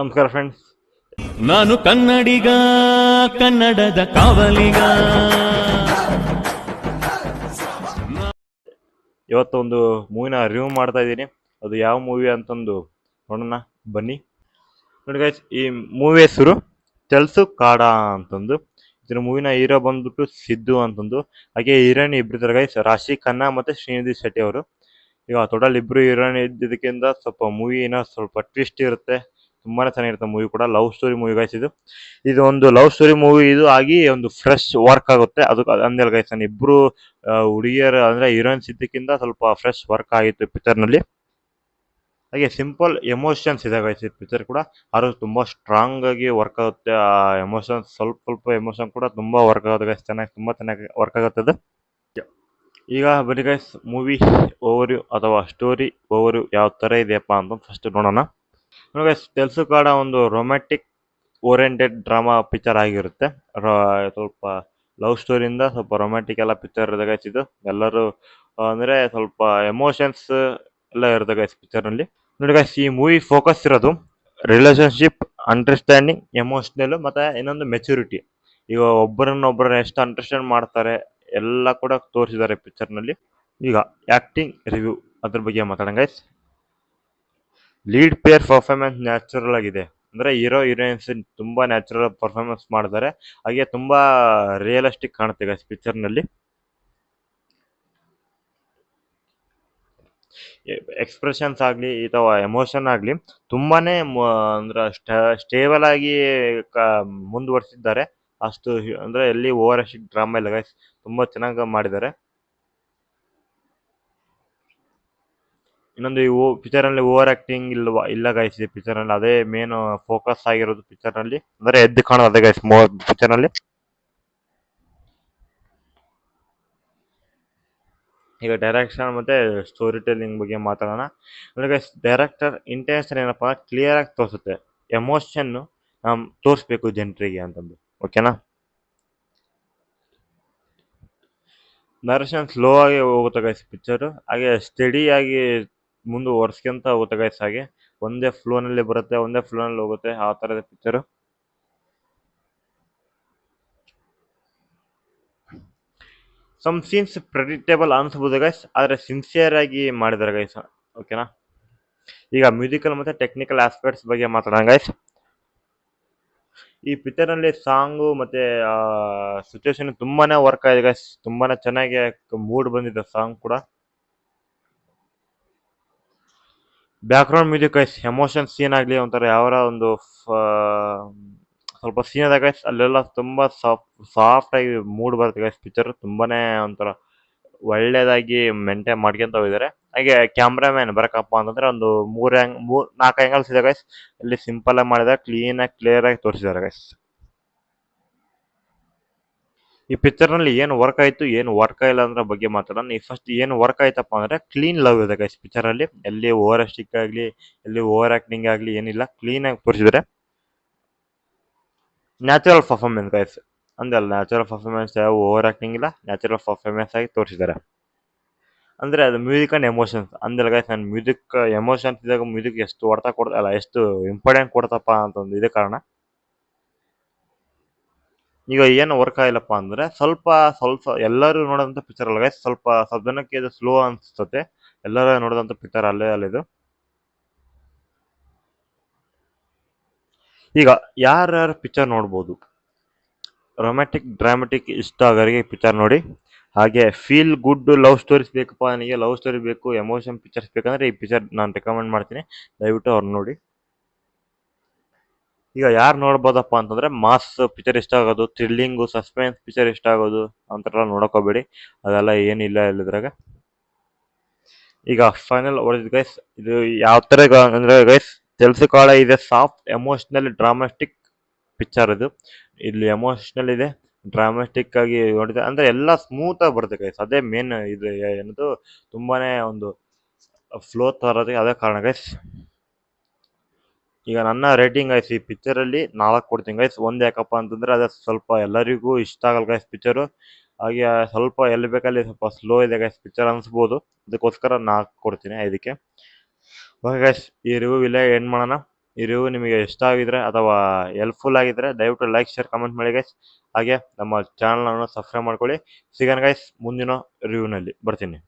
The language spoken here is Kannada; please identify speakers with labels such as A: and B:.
A: ನಮಸ್ಕಾರ ಫ್ರೆಂಡ್ಸ್
B: ನಾನು ಕನ್ನಡಿಗ ಕನ್ನಡದ ಕಾವಲಿಗ.
A: ಇವತ್ತು ಒಂದು ಮೂವಿನ ರಿವ್ಯೂ ಮಾಡ್ತಾ ಇದ್ದೀನಿ. ಅದು ಯಾವ ಮೂವಿ ಅಂತಂದು ನೋಡೋಣ ಬನ್ನಿ. ನೋಡಿ ಗೈಸ್ ಈ ಮೂವಿ ಹೆಸರು ತೆಲ್ಸು ಕಾಡ ಅಂತಂದು. ಇದ್ರ ಮೂವಿನ ಹೀರೋ ಬಂದ್ಬಿಟ್ಟು ಸಿದ್ದು ಅಂತಂದು. ಹಾಗೆ ಹೀರೋಯಿನ್ ಇಬ್ಬರಿದ್ದಾರೆ ಗೈಸ್ ರಾಶಿ ಖನ್ನಾ ಮತ್ತೆ ಶ್ರೀನಿಧಿ ಶೆಟ್ಟಿ ಅವರು. ಈಗ ಟೋಟಲ್ ಇಬ್ಬರು ಹೀರೋಯಿನ್ ಇದ್ದಿದ್ದಕ್ಕಿಂತ ಸ್ವಲ್ಪ ಮೂವಿನ ಸ್ವಲ್ಪ ಟ್ವಿಸ್ಟ್ ಇರುತ್ತೆ. ತುಂಬಾನೇ ಚೆನ್ನಾಗಿರುತ್ತೆ ಮೂವಿ ಕೂಡ. ಲವ್ ಸ್ಟೋರಿ ಮೂವಿ ಗೈಸ್ ಇದು. ಇದು ಒಂದು ಲವ್ ಸ್ಟೋರಿ ಮೂವಿ ಇದು ಆಗಿ ಒಂದು ಫ್ರೆಶ್ ವರ್ಕ್ ಆಗುತ್ತೆ. ಅದು ಅಂದೇಲ್ ಗೈಸ್ ನಾನು ಇಬ್ರು ಹುಡುಗಿಯರ ಅಂದ್ರೆ ಹೀರೋಯಿನ್ಸ್ ಇದ್ದಕ್ಕಿಂತ ಸ್ವಲ್ಪ ಫ್ರೆಶ್ ವರ್ಕ್ ಆಗಿತ್ತು ಪಿಕ್ಚರ್ನಲ್ಲಿ. ಹಾಗೆ ಸಿಂಪಲ್ ಎಮೋಷನ್ಸ್ ಇದೆ ಗೈಸ್ ಈ ಪಿಕ್ಚರ್ ಕೂಡ. ಆದ್ರೂ ತುಂಬಾ ಸ್ಟ್ರಾಂಗ್ ಆಗಿ ವರ್ಕ್ ಆಗುತ್ತೆ. ಆ ಎಮೋಷನ್ಸ್ ಸ್ವಲ್ಪ ಸ್ವಲ್ಪ ಎಮೋಷನ್ ಕೂಡ ತುಂಬಾ ವರ್ಕ್ ಆಗುತ್ತೆ ಗೈಸ್ ಚೆನ್ನಾಗಿ, ತುಂಬಾ ಚೆನ್ನಾಗಿ ವರ್ಕ್ ಆಗುತ್ತೆ ಅದು. ಈಗ ಬನ್ನಿ ಗೈಸ್ ಮೂವಿ ಓವರ್ ಅಥವಾ ಸ್ಟೋರಿ ಓವರ್ ಯಾವ ತರ ಇದೆಯಪ್ಪ ಅಂತ ಫಸ್ಟ್ ನೋಡೋಣ. ತೆಲ್ಸು ಕಾಡ ಒಂದು ರೊಮ್ಯಾಟಿಕ್ ಓರಿಯೆಂಟೆಡ್ ಡ್ರಾಮಾ ಪಿಕ್ಚರ್ ಆಗಿರುತ್ತೆ. ಸ್ವಲ್ಪ ಲವ್ ಸ್ಟೋರಿಯಿಂದ ಸ್ವಲ್ಪ ರೊಮ್ಯಾಂಟಿಕ್ ಎಲ್ಲ ಪಿಕ್ಚರ್ ಇದೆ ಗೈಸ್ ಇದು. ಎಲ್ಲರೂ, ಅಂದರೆ ಸ್ವಲ್ಪ ಎಮೋಷನ್ಸ್ ಎಲ್ಲ ಇರುತ್ತೆ ಗೈಸ್ ಪಿಕ್ಚರ್ನಲ್ಲಿ ನೋಡಿ ಗೈಸ್ ಈ ಮೂವಿ ಫೋಕಸ್ ಇರೋದು ರಿಲೇಷನ್ಶಿಪ್ ಅಂಡರ್ಸ್ಟ್ಯಾಂಡಿಂಗ್ ಎಮೋಷನಲ್ ಮತ್ತೆ ಇನ್ನೊಂದು ಮೆಚುರಿಟಿ ಈಗ ಒಬ್ಬರನ್ನ ಒಬ್ಬರನ್ನ ಎಷ್ಟು ಅಂಡರ್ಸ್ಟ್ಯಾಂಡ್ ಮಾಡ್ತಾರೆ ಎಲ್ಲ ಕೂಡ ತೋರಿಸಿದ್ದಾರೆ ಪಿಕ್ಚರ್ನಲ್ಲಿ. ಈಗ ಆಕ್ಟಿಂಗ್ ರಿವ್ಯೂ ಅದ್ರ ಬಗ್ಗೆ ಮಾತಾಡೋಣ guys lead pair performance natural ಆಗಿದೆ. ಅಂದ್ರೆ ಹೀರೋ ಹೀರೋಯಿನ್ಸ್ ತುಂಬಾ ನ್ಯಾಚುರಲ್ ಪರ್ಫಾರ್ಮೆನ್ಸ್ ಮಾಡಿದ್ದಾರೆ ಹಾಗೆ ತುಂಬಾ ರಿಯಲಿಸ್ಟಿಕ್ ಕಾಣುತ್ತೆ ಗೈಸ್ ಪಿಕ್ಚರ್ನಲ್ಲಿ. ಎಕ್ಸ್ಪ್ರೆಷನ್ಸ್ ಆಗ್ಲಿ ಅಥವಾ ಎಮೋಷನ್ ಆಗ್ಲಿ ತುಂಬಾನೇ ಅಂದ್ರೆ ಸ್ಟೇಬಲ್ ಆಗಿ ಮುಂದುವರಿಸಿದ್ದಾರೆ. ಅಷ್ಟು ಅಂದ್ರೆ ಎಲ್ಲಿ ಓವರ್ ಡ್ರಾಮಾ ಇಲ್ಲ ಗೈಸ್ ತುಂಬಾ ಚೆನ್ನಾಗಿ ಮಾಡಿದ್ದಾರೆ. ಇನ್ನೊಂದು ಈ ಪಿಕ್ಚರ್ ಅಲ್ಲಿ ಓವರ್ ಆಕ್ಟಿಂಗ್ ಇಲ್ವಾ? ಇಲ್ಲ ಗೈಸ್ ಈ ಪಿಕ್ಚರ್ ಅಲ್ಲಿ ಅದೇ ಮೇನ್ ಫೋಕಸ್ ಆಗಿರೋದು ಪಿಕ್ಚರ್ ಅಂದರೆ ಎದ್ದು ಕಾಣೋದು ಅದೇ ಗೈಸ್ ಪಿಕ್ಚರ್ನಲ್ಲಿ ಈಗ ಡೈರೆಕ್ಷನ್ ಮತ್ತೆ ಸ್ಟೋರಿ ಟೆಲ್ಲಿಂಗ್ ಬಗ್ಗೆ ಮಾತಾಡೋಣ. ಅಂದ್ರೆ ಗೈಸ್ ಡೈರೆಕ್ಟರ್ ಇಂಟೆನ್ಷನ್ ಏನಪ್ಪ? ಕ್ಲಿಯರ್ ಆಗಿ ತೋರಿಸುತ್ತೆ. ಎಮೋಷನ್ ನಮ್ ತೋರಿಸ್ಬೇಕು ಜನರಿಗೆ ಅಂತಂದು. ಓಕೆನಾ ನರೇಶನ್ ಸ್ಲೋ ಆಗಿ ಹೋಗುತ್ತೆ ಗೈಸ್ ಪಿಕ್ಚರು ಹಾಗೆ ಸ್ಟಡಿ ಮುಂದುವರ್ಸ್ಕೊಂತ ಹೋಗುತ್ತೆ ಗೈಸ್ ಹಾಗೆ. ಒಂದೇ ಫ್ಲೋನಲ್ಲಿ ಬರುತ್ತೆ, ಒಂದೇ ಫ್ಲೋನಲ್ಲಿ ಹೋಗುತ್ತೆ. ಆ ಥರದ ಪಿಕ್ಚರ್ ಸಮ್ ಸೀನ್ಸ್ ಪ್ರೆಡಿಕ್ಟೇಬಲ್ ಅನ್ಸ್ಬೋದು ಗೈಸ್ ಆದ್ರೆ ಸಿನ್ಸಿಯರ್ ಆಗಿ ಮಾಡಿದ್ದಾರೆ ಗೈಸ್ ಓಕೆನಾ ಈಗ ಮ್ಯೂಸಿಕಲ್ ಮತ್ತೆ ಟೆಕ್ನಿಕಲ್ ಆಸ್ಪೆಕ್ಟ್ಸ್ ಬಗ್ಗೆ ಮಾತಾಡೋಣ ಗೈಸ್ ಈ ಪಿಕ್ಚರ್ನಲ್ಲಿ ಸಾಂಗು ಮತ್ತೆ ಸಿಚುವೇಶನ್ ತುಂಬಾನೇ ವರ್ಕ್ ಆಗಿದೆ ಗೈಸ್ ತುಂಬಾನೇ ಚೆನ್ನಾಗಿ ಮೂಡ್ ಬಂದಿದೆ ಸಾಂಗ್ ಕೂಡ. Background music guys emotion scene ಆಗಲಿ ಒಂಥರ ಯಾವರ ಒಂದು ಸ್ವಲ್ಪ ಸೀನ್ ಅದ ಗೈಸ್ ಅಲ್ಲೆಲ್ಲ ತುಂಬ ಸಾಫ್ಟ್ ಆಗಿ ಮೂಡ್ ಬರುತ್ತೆ ಗೈಸ್ ಪಿಕ್ಚರ್ ತುಂಬಾನೇ ಒಂಥರ ಒಳ್ಳೇದಾಗಿ ಮೇಂಟೈನ್ ಮಾಡ್ಕೊಂತ ಹೋಗಿದ್ದಾರೆ ಹಾಗೆ ಕ್ಯಾಮ್ರಾಮ್ಯಾನ್ ಬರಕಪ್ಪ ಅಂತಂದ್ರೆ ಒಂದು ಮೂರ್ ಮೂರ್ ನಾಲ್ಕು ಆ್ಯಂಗಲ್ಸ್ ಇದೆ ಗೈಸ್ ಇಲ್ಲಿ ಸಿಂಪಲ್ ಆಗಿ ಮಾಡಿದ್ದಾರೆ ಕ್ಲೀನ್ ಆಗಿ ಕ್ಲಿಯರ್ ಆಗಿ ತೋರಿಸಿದ್ದಾರೆ ಗೈಸ್ ಈ ಪಿಕ್ಚರ್ನಲ್ಲಿ ಏನು ವರ್ಕ್ ಆಯ್ತು, ಏನು ವರ್ಕ್ ಆಗಿಲ್ಲ ಅಂದ್ರೆ ಬಗ್ಗೆ ಮಾತಾಡೋಣ. ಈ ಫಸ್ಟ್ ಏನು ವರ್ಕ್ ಆಯ್ತಪ್ಪ ಅಂದ್ರೆ ಕ್ಲೀನ್ ಲವ್ ಇದೆ ಗೈಸ್ ಪಿಕ್ಚರ್ ಅಲ್ಲಿ. ಎಲ್ಲಿ ಓವರ್ ಸ್ಟಿಕ್ ಆಗ್ಲಿ, ಎಲ್ಲಿ ಓವರ್ ಆಕ್ಟಿಂಗ್ ಆಗ್ಲಿ ಏನಿಲ್ಲ ಕ್ಲೀನ್ ಆಗಿ ತೋರಿಸಿದ್ದಾರೆ ನ್ಯಾಚುರಲ್ ಪರ್ಫಾರ್ಮೆನ್ಸ್ ಗೈಸ್ ಅಂದಲ್ಲ ನ್ಯಾಚುರಲ್ ಪರ್ಫಾರ್ಮೆನ್ಸ್ ಓವರ್ ಆಕ್ಟಿಂಗ್ ಇಲ್ಲ ನ್ಯಾಚುರಲ್ ಪರ್ಫಾರ್ಮೆನ್ಸ್ ಆಗಿ ತೋರಿಸಿದ್ದಾರೆ ಅಂದ್ರೆ ಅದು ಮ್ಯೂಸಿಕ್ ಅಂಡ್ ಎಮೋಷನ್ಸ್ ಅಂದ್ರೆ ಗೈಸ್ ನಾನು ಮ್ಯೂಸಿಕ್ ಎಮೋಷನ್ಸ್ ಇದ್ದಾಗ ಮ್ಯೂಸಿಕ್ ಎಷ್ಟು ಕೊಡ್ತಾ, ಅಲ್ಲ ಎಷ್ಟು ಇಂಪಾರ್ಟೆಂಟ್ ಕೊಡ್ತಪ್ಪ ಅಂತ ಒಂದು ಇದೇ ಕಾರಣ. ಈಗ ಏನು ವರ್ಕ್ ಆಗಿಲ್ಲಪ್ಪ ಅಂದ್ರೆ ಸ್ವಲ್ಪ ಸ್ವಲ್ಪ ಎಲ್ಲರೂ ನೋಡಿದಂಥ ಪಿಕ್ಚರ್ ಅಲ್ಲ ಗೈಸ್ ಸ್ವಲ್ಪ ಸ್ವಲ್ಪ ಜನಕ್ಕೆ ಇದು ಸ್ಲೋ ಅನಿಸ್ತತೆ. ಎಲ್ಲರೂ ನೋಡಿದಂಥ ಪಿಕ್ಚರ್ ಅಲ್ಲೇ ಅಲ್ಲಿದು ಈಗ ಯಾರ್ಯಾರು ಪಿಕ್ಚರ್ ನೋಡ್ಬೋದು? ರೊಮ್ಯಾಟಿಕ್ ಡ್ರಾಮ್ಯಾಟಿಕ್ ಇಷ್ಟ ಆಗೋರಿಗೆ ಪಿಕ್ಚರ್ ನೋಡಿ. ಹಾಗೆ ಫೀಲ್ ಗುಡ್ ಲವ್ ಸ್ಟೋರೀಸ್ ಬೇಕಪ್ಪ ನನಗೆ ಲವ್ ಸ್ಟೋರಿ ಬೇಕು ಎಮೋಷನ್ ಪಿಕ್ಚರ್ಸ್ ಬೇಕಂದ್ರೆ ಈ ಪಿಕ್ಚರ್ ನಾನು ರೆಕಮೆಂಡ್ ಮಾಡ್ತೀನಿ. ದಯವಿಟ್ಟು ಅವ್ರು ನೋಡಿ. ಈಗ ಯಾರು ನೋಡ್ಬೋದಪ್ಪ ಅಂತಂದ್ರೆ ಮಾಸ್ ಪಿಕ್ಚರ್ ಇಷ್ಟ ಆಗೋದು ಥ್ರಿಲ್ಲಿಂಗು ಸಸ್ಪೆನ್ಸ್ ಪಿಕ್ಚರ್ ಇಷ್ಟ ಆಗೋದು ಅಂತೆಲ್ಲ ನೋಡಕೋಬೇಡಿ. ಅದೆಲ್ಲ ಏನಿಲ್ಲ ಇಲ್ಲದ್ರಾಗ ಈಗ ಫೈನಲ್ ಹೊಡೆದ್ ಗೈಸ್ ಇದು ಯಾವ ತರ ಅಂದರೆ ಗೈಸ್ ಕಾಳ ಇದೆ ಸಾಫ್ಟ್ ಎಮೋಷನಲ್ ಡ್ರಾಮಾಟಿಕ್ ಪಿಕ್ಚರ್ ಇದು. ಇಲ್ಲಿ ಎಮೋಷನಲ್ ಇದೆ ಡ್ರಾಮಾಟಿಕ್ ಆಗಿ ನೋಡಿದೆ ಅಂದ್ರೆ ಎಲ್ಲ ಸ್ಮೂತಾಗಿ ಬರುತ್ತೆ ಗೈಸ್ ಅದೇ ಮೇನ್ ಇದು, ಏನದು, ತುಂಬಾನೇ ಒಂದು ಫ್ಲೋ ತರೋದಕ್ಕೆ ಅದೇ ಕಾರಣ ಗೈಸ್ ಈಗ ನನ್ನ ರೇಟಿಂಗ್ ಗೈಸ್ ಈ ಪಿಕ್ಚರಲ್ಲಿ ನಾಲ್ಕು ಕೊಡ್ತೀನಿ ಗೈಸ್ ಒಂದು ಯಾಕಪ್ಪ ಅಂತಂದ್ರೆ ಅದೇ ಸ್ವಲ್ಪ ಎಲ್ಲರಿಗೂ ಇಷ್ಟ ಆಗಲ್ಲ ಗೈಸ್ ಪಿಕ್ಚರ್ ಹಾಗೆ ಸ್ವಲ್ಪ ಎಲ್ಲಿ ಬೇಕಲ್ಲಿ ಸ್ವಲ್ಪ ಸ್ಲೋ ಇದೆ ಗೈಸ್ ಪಿಕ್ಚರ್ ಅನಿಸ್ಬೋದು. ಅದಕ್ಕೋಸ್ಕರ ನಾಲ್ಕು ಕೊಡ್ತೀನಿ ಇದಕ್ಕೆ ಓಕೆ ಗೈಸ್ ಈ ರಿವ್ಯೂ ಇಲ್ಲೇ ಎಂಡ್ ಮಾಡೋಣ. ಈ ರಿವ್ಯೂ ನಿಮಗೆ ಇಷ್ಟ ಆಗಿದ್ರೆ ಅಥವಾ ಹೆಲ್ಪ್ಫುಲ್ ಆಗಿದ್ರೆ ದಯವಿಟ್ಟು ಲೈಕ್ ಶೇರ್ ಕಮೆಂಟ್ ಮಾಡಿ ಗೈಸ್ ಹಾಗೆ ನಮ್ಮ ಚಾನಲನ್ನು ಸಬ್ಸ್ಕ್ರೈಬ್ ಮಾಡ್ಕೊಳ್ಳಿ. ಸಿಗೋಣ ಗೈಸ್ ಮುಂದಿನ ರಿವ್ಯೂನಲ್ಲಿ ಬರ್ತೀನಿ.